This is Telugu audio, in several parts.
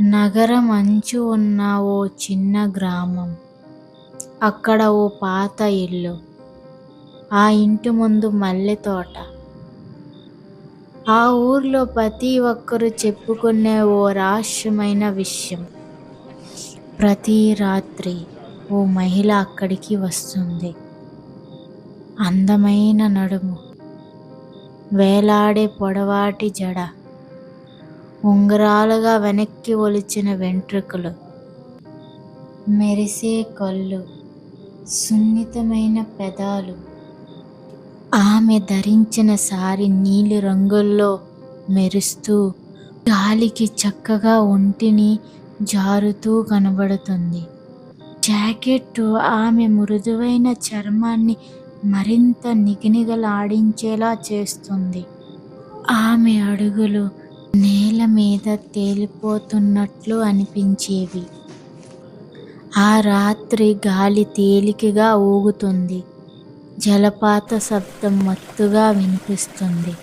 నగరం అంచు ఉన్న ఓ చిన్న గ్రామం. అక్కడ ఓ పాత ఇల్లు. ఆ ఇంటి ముందు మల్లె తోట. ఆ ఊర్లో ప్రతి ఒక్కరూ చెప్పుకునే ఓ రహస్యమైన విషయం. ప్రతి రాత్రి ఓ మహిళ అక్కడికి వస్తుంది. అందమైన నడుము, వేలాడే పొడవాటి జడ, ఉంగరాలుగా వెనక్కి ఒలిచిన వెంట్రుకలు, మెరిసే కళ్ళు, సున్నితమైన పెదాలు. ఆమె ధరించిన సారి నీలి రంగుల్లో మెరుస్తూ గాలికి చక్కగా ఒంటిని జారుతూ కనబడుతుంది. జాకెట్ ఆమె మృదువైన చర్మాన్ని మరింత నిగనిగలాడించేలా చేస్తుంది. ఆమె అడుగులు నేల మీద తేలిపోతున్నట్లు అనిపించేవి. ఆ రాత్రి గాలి తేలికగా ఊగుతుంది. జలపాత శబ్దం మత్తుగా వినిపిస్తుంది.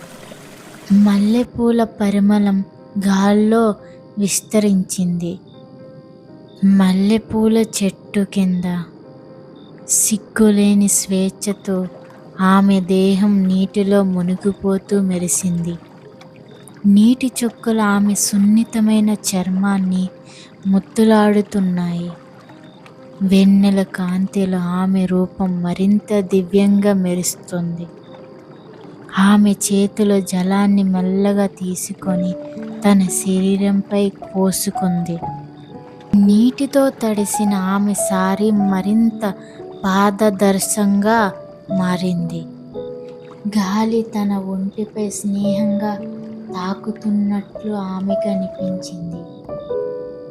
మల్లెపూల పరిమళం గాల్లో విస్తరించింది. మల్లెపూల చెట్టు కింద సిగ్గులేని స్వేచ్ఛతో ఆమె దేహం నీటిలో మునిగిపోతూ మెరిసింది. నీటి చుక్కలు ఆమె సున్నితమైన చర్మాన్ని ముద్దులాడుతున్నాయి. వెన్నెల కాంతిలో ఆమె రూపం మరింత దివ్యంగా మెరుస్తుంది ఆమె చేతిలో జలాన్ని మెల్లగా తీసుకొని తన శరీరంపై పోసుకుంది. నీటితో తడిసిన ఆమె సారీ మరింత పారదర్శకంగా మారింది. గాలి తన ఒంటిపై స్నేహంగా తాకుతున్నట్లు ఆమెకనిపించింది.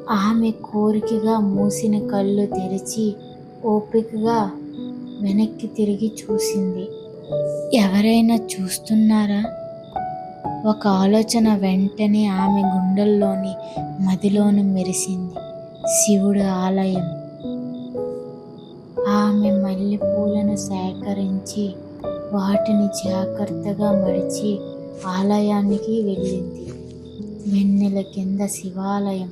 ఆమె కోరికగా మూసిన కళ్ళు తెరిచి ఓపికగా వెనక్కి తిరిగి చూసింది. ఎవరైనా చూస్తున్నారా? ఒక ఆలోచన వెంటనే ఆమె గుండెల్లోని మదిలోనూ మెరిసింది. శివుడి ఆలయం. ఆమె మల్లెపూలను సేకరించి వాటిని జాగ్రత్తగా మడిచి ఆలయానికి వెళ్ళింది. వెన్నెల కింద శివాలయం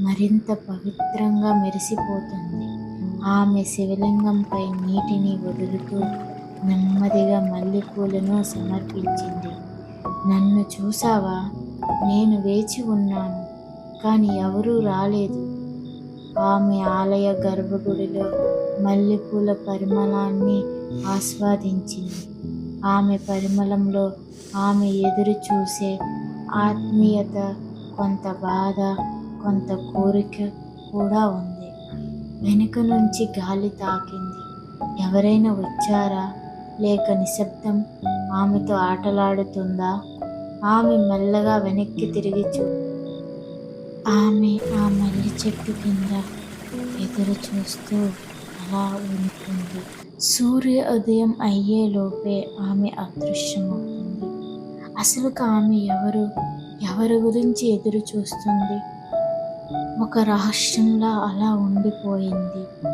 మరింత పవిత్రంగా మెరిసిపోతుంది ఆమె శివలింగంపై నీటిని వదులుతూ నెమ్మదిగా మల్లెపూలను సమర్పించింది. నన్ను చూశావా? నేను వేచి ఉన్నాను. కానీ ఎవరూ రాలేదు. ఆమె ఆలయ గర్భగుడిలో మల్లెపూల పరిమళాన్ని ఆస్వాదించింది. ఆమె పరిమళంలో ఆమె ఎదురుచూసే ఆత్మీయత, కొంత బాధ, కొంత కోరిక కూడా ఉంది. వెనుక నుంచి గాలి తాకింది. ఎవరైనా వచ్చారా? లేక నిశ్శబ్దం ఆమెతో ఆటలాడుతుందా ఆమె మెల్లగా వెనక్కి తిరిగి చూ ఆమె ఆ మల్లి చెట్టు కింద ఎదురు చూస్తూ అలా సూర్య సూర్యోదయం అయ్యేలోపే ఆమె అదృశ్యమవుతుంది. అసలు ఆమె ఎవరు? ఎవరి గురించి ఎదురుచూస్తోంది? ఒక రహస్యంలా అలా ఉండిపోయింది.